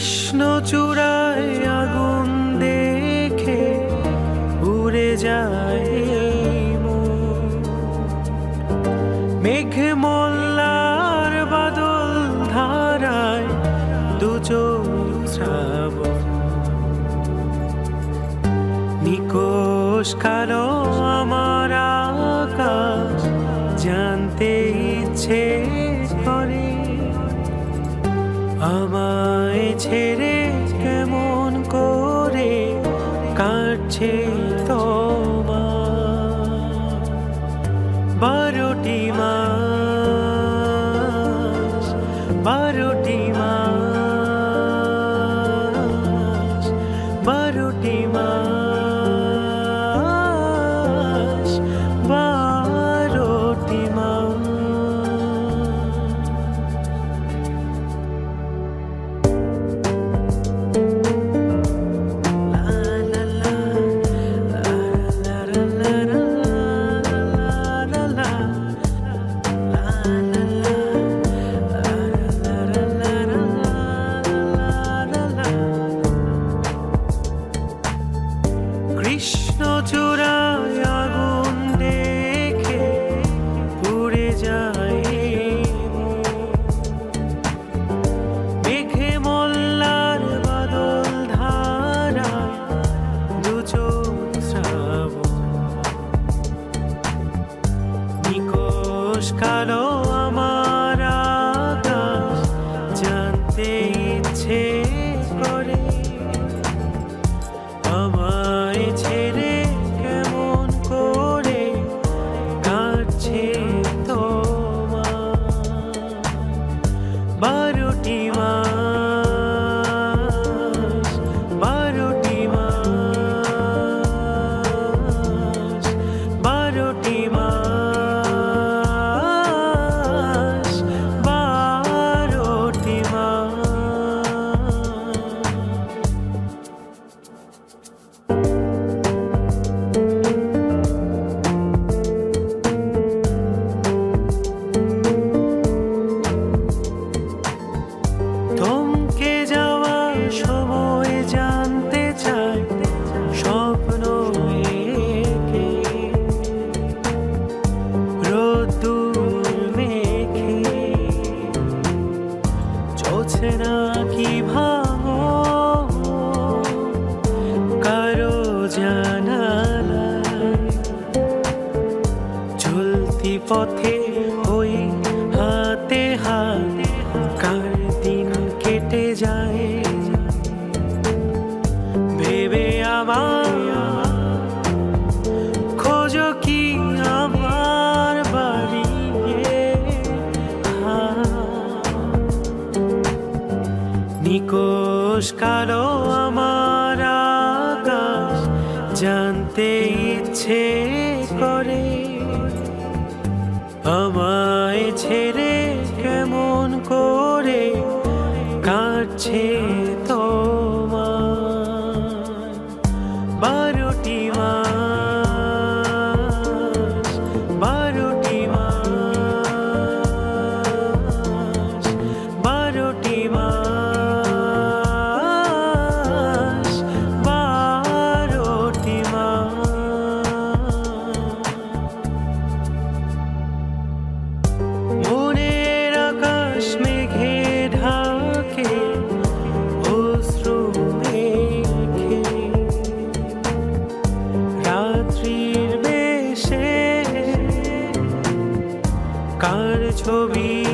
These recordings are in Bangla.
কৃষ্ণ চূড়ায় আগুন দেখে উড়ে যায়। মেঘ মোল্লার বাদল ধারায় শ্রাবণ নিকোষ কালো আমার আকাশ জানতে ইচ্ছে ছেড়ে নিকোষ কালো আমার আকাশ জানতে ইচ্ছে করে। আমায় ছেড়ে কেমন করে কাটছে তোমার জানালায়। পথে ওই হাতে হাত কার দিন কেটে যায়? ভেবে আমার কি আমার বাড়ি কালো ইচ্ছে করে আমায় ছেড়ে কেমন করে কাটছে? ছবি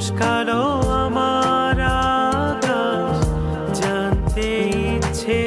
পরিষ্কার আমার আকাশ জানতে ইচ্ছে।